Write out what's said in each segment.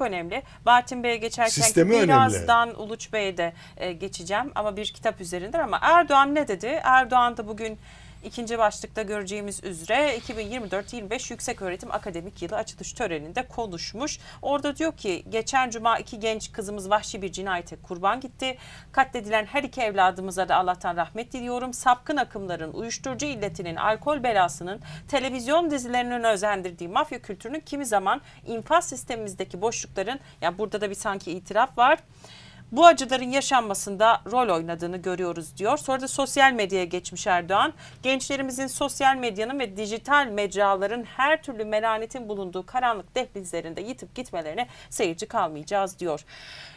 önemli. Bahattin Bey'e geçerken Sistemi önemli. birazdan Uluç Bey'e de e, geçeceğim ama bir kitap üzerinden ama Erdoğan ne dedi? Erdoğan da bugün ikinci başlıkta göreceğimiz üzere 2024-25 Yüksek Öğretim Akademik Yılı açılış töreninde konuşmuş. Orada diyor ki geçen cuma iki genç kızımız vahşi bir cinayete kurban gitti. Katledilen her iki evladımıza da Allah'tan rahmet diliyorum. Sapkın akımların, uyuşturucu illetinin, alkol belasının, televizyon dizilerinin özendirdiği mafya kültürünün kimi zaman infaz sistemimizdeki boşlukların, yani burada da bir sanki itiraf var. Bu acıların yaşanmasında rol oynadığını görüyoruz diyor. Sonra da sosyal medyaya geçmiş Erdoğan. Gençlerimizin sosyal medyanın ve dijital mecraların her türlü melanetin bulunduğu karanlık dehlizlerinde yitip gitmelerine seyirci kalmayacağız diyor.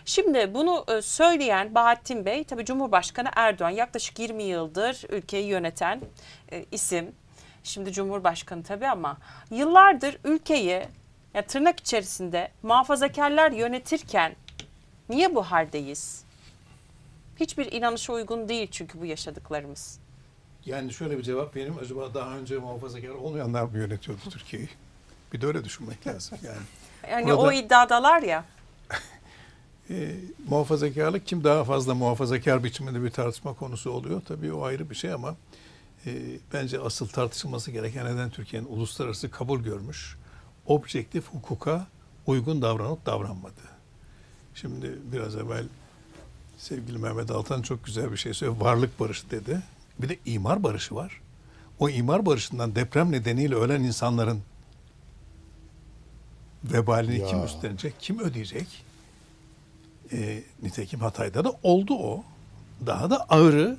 Şimdi bunu e, söyleyen Bahattin Bey tabii Cumhurbaşkanı Erdoğan yaklaşık 20 yıldır ülkeyi yöneten e, isim. Şimdi Cumhurbaşkanı tabii ama yıllardır ülkeyi ya tırnak içerisinde muhafazakarlar yönetirken Niye bu haldeyiz? Hiçbir inanışa uygun değil çünkü bu yaşadıklarımız. Yani şöyle bir cevap vereyim. Acaba daha önce muhafazakar olmayanlar mı yönetiyordu Türkiye'yi? Bir de öyle düşünmek lazım yani. Yani Burada- o iddiadalar ya. E, muhafazakarlık kim daha fazla muhafazakar biçiminde bir tartışma konusu oluyor. Tabii o ayrı bir şey ama e, bence asıl tartışılması gereken neden Türkiye'nin uluslararası kabul görmüş objektif hukuka uygun davranıp davranmadığı. Şimdi biraz evvel sevgili Mehmet Altan çok güzel bir şey söyledi. Varlık barışı dedi. Bir de imar barışı var. O imar barışından deprem nedeniyle ölen insanların vebalini kim Ya. üstlenecek, kim ödeyecek? E, nitekim Hatay'da da oldu o. Daha da ağırı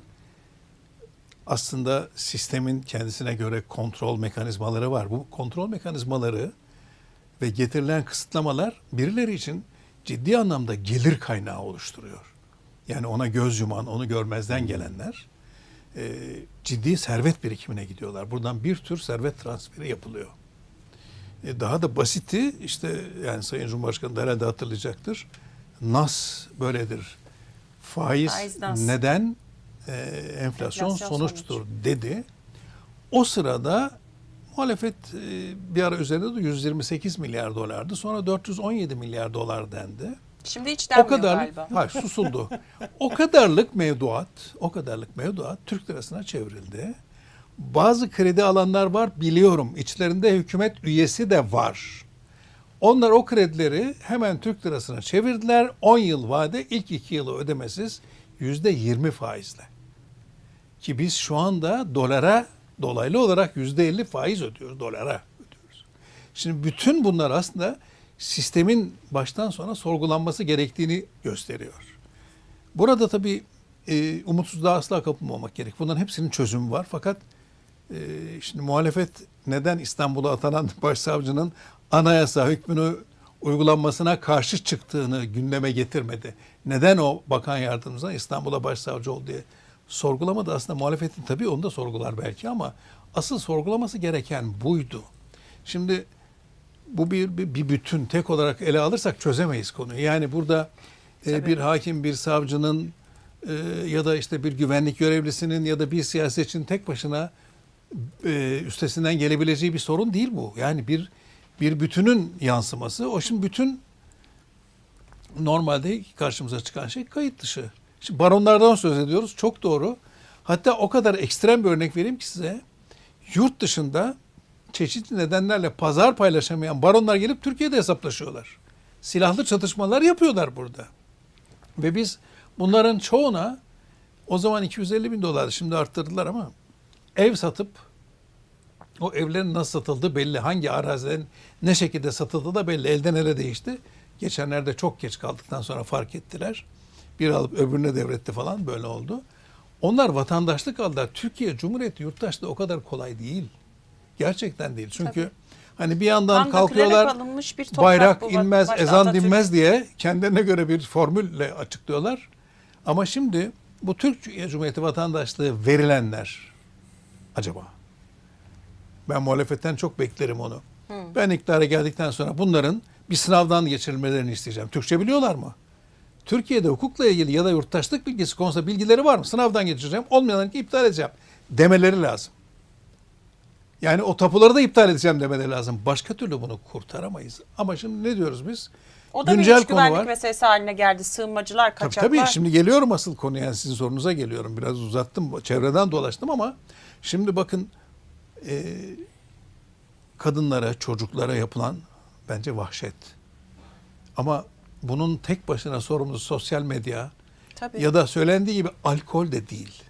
aslında sistemin kendisine göre kontrol mekanizmaları var. Bu kontrol mekanizmaları ve getirilen kısıtlamalar birileri için ciddi anlamda gelir kaynağı oluşturuyor. Yani ona göz yuman, onu görmezden gelenler e, ciddi servet birikimine gidiyorlar. Buradan bir tür servet transferi yapılıyor. E, daha da basiti işte yani Sayın Cumhurbaşkanı da herhalde hatırlayacaktır. Nas böyledir. Faiz, Faiz nas. neden e, enflasyon, Enflasyon sonuçtur sonuç. dedi. O sırada muhalefet e, bir ara üzerinde de 128 milyar dolardı. Sonra 417 milyar dolar dendi. Şimdi hiç denmiyor O kadar galiba. hayır susuldu. o kadarlık mevduat, o kadarlık mevduat Türk lirasına çevrildi. Bazı kredi alanlar var biliyorum. İçlerinde hükümet üyesi de var. Onlar o kredileri hemen Türk lirasına çevirdiler. 10 yıl vade ilk 2 yılı ödemesiz %20 faizle. Ki biz şu anda dolara dolaylı olarak %50 faiz ödüyoruz. Dolara ödüyoruz. Şimdi bütün bunlar aslında sistemin baştan sona sorgulanması gerektiğini gösteriyor. Burada tabii e, umutsuzluğa asla kapılmamak gerek. Bunların hepsinin çözümü var. Fakat e, şimdi muhalefet neden İstanbul'a atanan başsavcının anayasa hükmünü uygulanmasına karşı çıktığını gündeme getirmedi. Neden o bakan yardımcısına İstanbul'a başsavcı oldu diye sorgulamadı. Aslında muhalefetin tabii onu da sorgular belki ama asıl sorgulaması gereken buydu. Şimdi bu bir, bir, bir bütün tek olarak ele alırsak çözemeyiz konuyu. Yani burada e, bir hakim, bir savcının e, ya da işte bir güvenlik görevlisinin ya da bir siyasetçinin tek başına e, üstesinden gelebileceği bir sorun değil bu. Yani bir bir bütünün yansıması. O şimdi bütün normalde karşımıza çıkan şey kayıt dışı. Şimdi baronlardan söz ediyoruz. Çok doğru. Hatta o kadar ekstrem bir örnek vereyim ki size. Yurt dışında çeşitli nedenlerle pazar paylaşamayan baronlar gelip Türkiye'de hesaplaşıyorlar. Silahlı çatışmalar yapıyorlar burada. Ve biz bunların çoğuna o zaman 250 bin dolardı şimdi arttırdılar ama ev satıp o evlerin nasıl satıldığı belli. Hangi arazilerin ne şekilde satıldığı da belli. Elden ele değişti. Geçenlerde çok geç kaldıktan sonra fark ettiler. Bir alıp öbürüne devretti falan böyle oldu. Onlar vatandaşlık aldılar. Türkiye Cumhuriyeti yurttaşlığı o kadar kolay değil. Gerçekten değil. Çünkü hani bir yandan dökülerek kalkıyorlar bir bayrak bu. inmez, ezan Atatürk. dinmez diye kendilerine göre bir formülle açıklıyorlar. Ama şimdi bu Türkiye Cumhuriyeti vatandaşlığı verilenler acaba? Ben muhalefetten çok beklerim onu. Ben iktidara geldikten sonra bunların bir sınavdan geçirilmelerini isteyeceğim. Türkçe biliyorlar mı? Türkiye'de hukukla ilgili ya da yurttaşlık bilgisi konusunda bilgileri var mı? Sınavdan geçireceğim. Olmayanları iptal edeceğim. Demeleri lazım. Yani o tapuları da iptal edeceğim demeleri lazım. Başka türlü bunu kurtaramayız. Ama şimdi ne diyoruz biz? O da güncel bir iç güvenlik var. meselesi haline geldi. Sığınmacılar, Tabii kaçaklar. tabii şimdi geliyorum asıl konuya yani sizin sorunuza geliyorum. Biraz uzattım çevreden dolaştım ama şimdi bakın e, kadınlara çocuklara yapılan bence vahşet. Ama bunun tek başına sorumlusu sosyal medya Tabii. ya da söylendiği gibi alkol de değil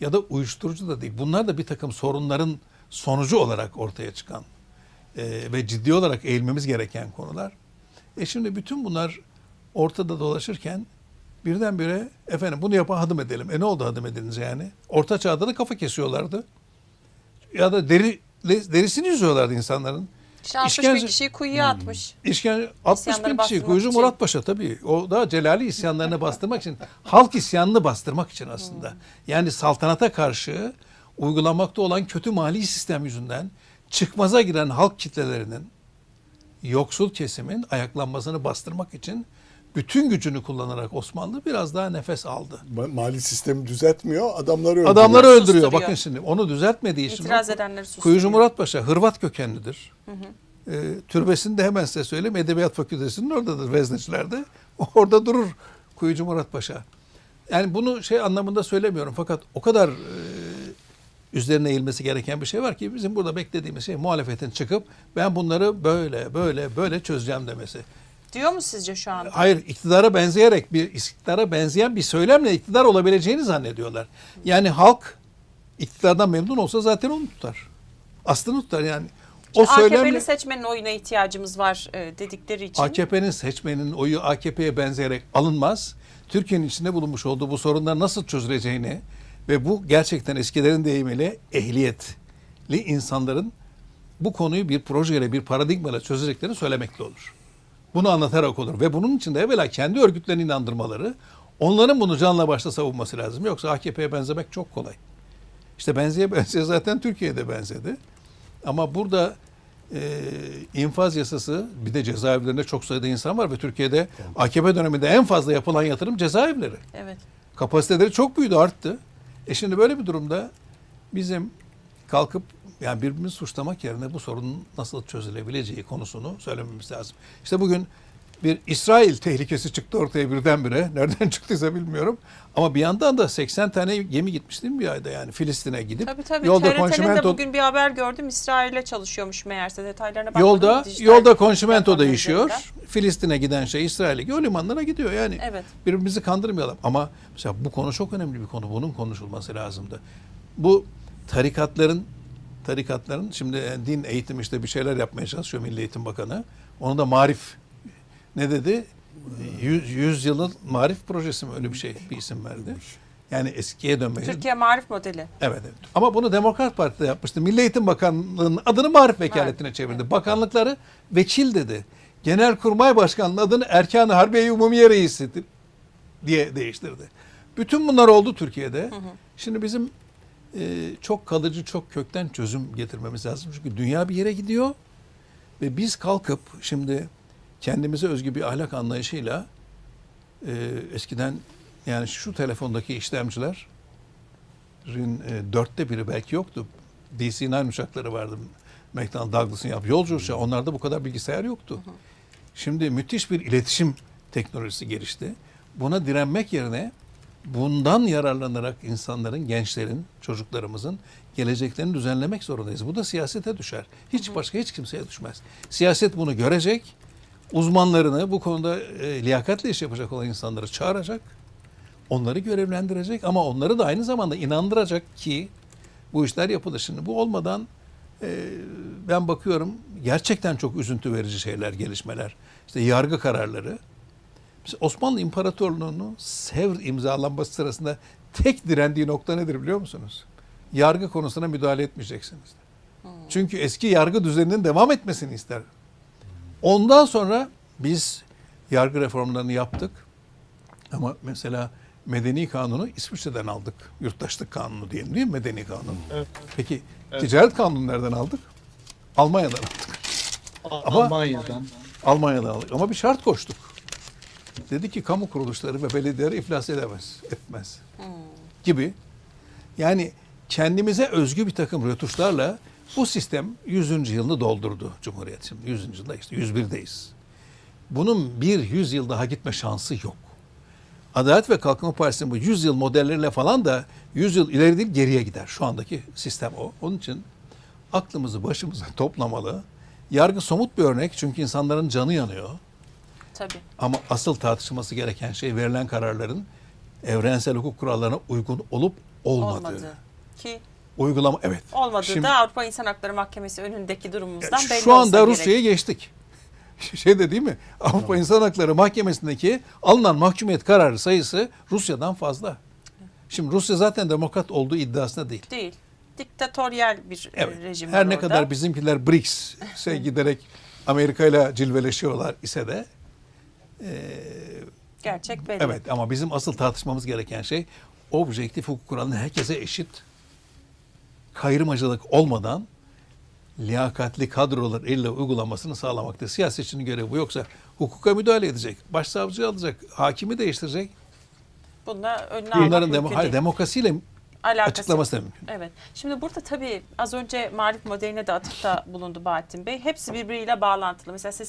ya da uyuşturucu da değil. Bunlar da bir takım sorunların sonucu olarak ortaya çıkan e, ve ciddi olarak eğilmemiz gereken konular. E şimdi bütün bunlar ortada dolaşırken birdenbire efendim bunu yapan hadım edelim. E ne oldu hadım ediniz yani? Orta çağda da kafa kesiyorlardı. Ya da deri derisini yüzüyorlardı insanların. İşte 60 bin kişiyi kuyuya atmış. İşkence 60 İsyanları bin kişi bastırmak Kuyucu için. Murat Paşa tabii. O da Celali isyanlarını bastırmak için. Halk isyanını bastırmak için aslında. Yani saltanata karşı uygulamakta olan kötü mali sistem yüzünden çıkmaza giren halk kitlelerinin yoksul kesimin ayaklanmasını bastırmak için bütün gücünü kullanarak Osmanlı biraz daha nefes aldı. Ma- Mali sistemi düzeltmiyor, adamları öldürüyor. Adamları öldürüyor. Susturuyor. Bakın şimdi onu düzeltmediği için İtiraz edenleri susturuyor. Kuyucu Murat Paşa Hırvat kökenlidir. Ee, türbesini de hemen size söyleyeyim. Edebiyat Fakültesi'nin oradadır Vezneciler'de. Orada durur Kuyucu Murat Paşa. Yani bunu şey anlamında söylemiyorum fakat o kadar e, üzerine eğilmesi gereken bir şey var ki bizim burada beklediğimiz şey muhalefetin çıkıp ben bunları böyle böyle böyle çözeceğim demesi. Diyor mu sizce şu anda? Hayır iktidara benzeyerek bir iktidara benzeyen bir söylemle iktidar olabileceğini zannediyorlar. Yani halk iktidardan memnun olsa zaten onu tutar. Aslını tutar yani. O AKP'li söylemle seçmenin oyuna ihtiyacımız var e, dedikleri için. AKP'nin seçmenin oyu AKP'ye benzeyerek alınmaz. Türkiye'nin içinde bulunmuş olduğu bu sorunlar nasıl çözüleceğini ve bu gerçekten eskilerin deyimiyle ehliyetli insanların bu konuyu bir projeyle, bir paradigmayla çözeceklerini söylemekle olur. Bunu anlatarak olur ve bunun için de evvela kendi örgütlerini inandırmaları, onların bunu canla başla savunması lazım. Yoksa AKP'ye benzemek çok kolay. İşte benzeye benzeye zaten Türkiye'de benzedi. Ama burada e, infaz yasası bir de cezaevlerinde çok sayıda insan var ve Türkiye'de AKP döneminde en fazla yapılan yatırım cezaevleri. Evet. Kapasiteleri çok büyüdü, arttı. E şimdi böyle bir durumda bizim kalkıp yani birbirimizi suçlamak yerine bu sorunun nasıl çözülebileceği konusunu söylememiz lazım. İşte bugün bir İsrail tehlikesi çıktı ortaya birdenbire. Nereden çıktıysa bilmiyorum. Ama bir yandan da 80 tane gemi gitmiş değil mi bir ayda yani Filistin'e gidip Tabii tabii. yolda TRT'nin de konşimento bugün bir haber gördüm. İsrail'e çalışıyormuş meğerse detaylarına bakmadım. Yolda Dijital yolda konşimento değişiyor. Filistin'e giden şey İsrail'e gidiyor. Limanlara gidiyor. Yani Evet. birbirimizi kandırmayalım. Ama mesela bu konu çok önemli bir konu. Bunun konuşulması lazımdı. Bu tarikatların tarikatların şimdi e, din eğitim işte bir şeyler yapmaya çalışıyor Milli Eğitim Bakanı. Onu da marif ne dedi? Yüz, yüz yılın marif projesi mi öyle bir şey bir isim verdi. Yani eskiye dönmek. Türkiye Marif Modeli. Evet, evet. Ama bunu Demokrat Parti'de yapmıştı. Milli Eğitim Bakanlığı'nın adını marif vekaletine çevirdi. Bakanlıkları vekil dedi. Genelkurmay Başkanlığı adını Erkan-ı Harbiye Umumiye Reisi diye değiştirdi. Bütün bunlar oldu Türkiye'de. Şimdi bizim e, çok kalıcı, çok kökten çözüm getirmemiz lazım. Çünkü dünya bir yere gidiyor ve biz kalkıp şimdi kendimize özgü bir ahlak anlayışıyla e, eskiden yani şu telefondaki işlemciler Rin e, dörtte biri belki yoktu. DC-9 uçakları vardı. McDonnell Douglas'ın yaptığı yolcu uçağı. Onlarda bu kadar bilgisayar yoktu. Şimdi müthiş bir iletişim teknolojisi gelişti. Buna direnmek yerine bundan yararlanarak insanların, gençlerin, çocuklarımızın geleceklerini düzenlemek zorundayız. Bu da siyasete düşer. Hiç başka hiç kimseye düşmez. Siyaset bunu görecek. Uzmanlarını bu konuda e, liyakatli iş yapacak olan insanları çağıracak. Onları görevlendirecek ama onları da aynı zamanda inandıracak ki bu işler yapılır. Şimdi bu olmadan e, ben bakıyorum gerçekten çok üzüntü verici şeyler, gelişmeler. İşte yargı kararları. Osmanlı İmparatorluğu'nun Sevr imzalanması sırasında tek direndiği nokta nedir biliyor musunuz? Yargı konusuna müdahale etmeyeceksiniz. Çünkü eski yargı düzeninin devam etmesini ister. Ondan sonra biz yargı reformlarını yaptık. Ama mesela medeni kanunu İsviçre'den aldık. Yurttaşlık kanunu diyelim değil mi medeni kanun? Evet. Peki ticaret kanunu nereden aldık? Almanya'dan aldık. Ama- Almanya'dan. Almanya'dan aldık ama bir şart koştuk. Dedi ki kamu kuruluşları ve belediyeleri iflas edemez, etmez gibi. Yani kendimize özgü bir takım rötuşlarla bu sistem 100. yılını doldurdu Cumhuriyet. Şimdi 100. yılda işte 101'deyiz. bunun bir yüzyıl daha gitme şansı yok. Adalet ve Kalkınma Partisi'nin bu 100 yıl modelleriyle falan da 100 yıl ileri değil geriye gider. Şu andaki sistem o. Onun için aklımızı başımıza toplamalı. Yargı somut bir örnek çünkü insanların canı yanıyor. Tabii. Ama asıl tartışılması gereken şey verilen kararların evrensel hukuk kurallarına uygun olup olmadığı. Olmadı. Ki Uygulama evet. olmadığı Şimdi- da Avrupa İnsan Hakları Mahkemesi önündeki durumumuzdan belli Şu anda Rusya'ya geçtik. Şey de değil mi? Avrupa İnsan Hakları Mahkemesi'ndeki alınan mahkumiyet kararı sayısı Rusya'dan fazla. Şimdi Rusya zaten demokrat olduğu iddiasında değil. Değil. Diktatöryel bir e, Evet. rejim Her var ne orada. kadar bizimkiler BRICS'e giderek Amerika ile cilveleşiyorlar ise de Gerçek belli. evet ama bizim asıl tartışmamız gereken şey objektif hukuk kuralının herkese eşit kayrımacılık olmadan liyakatli kadrolar ile uygulamasını sağlamaktır. Siyasetçinin görevi bu. Yoksa hukuka müdahale edecek, başsavcıyı alacak, hakimi değiştirecek. Bununla önüne Bunların demo, hayır, demokrasiyle Alakası açıklaması da mümkün. Evet. Şimdi burada tabii az önce marif modeline de atıfta bulundu Bahattin Bey. Hepsi birbiriyle bağlantılı. Mesela siz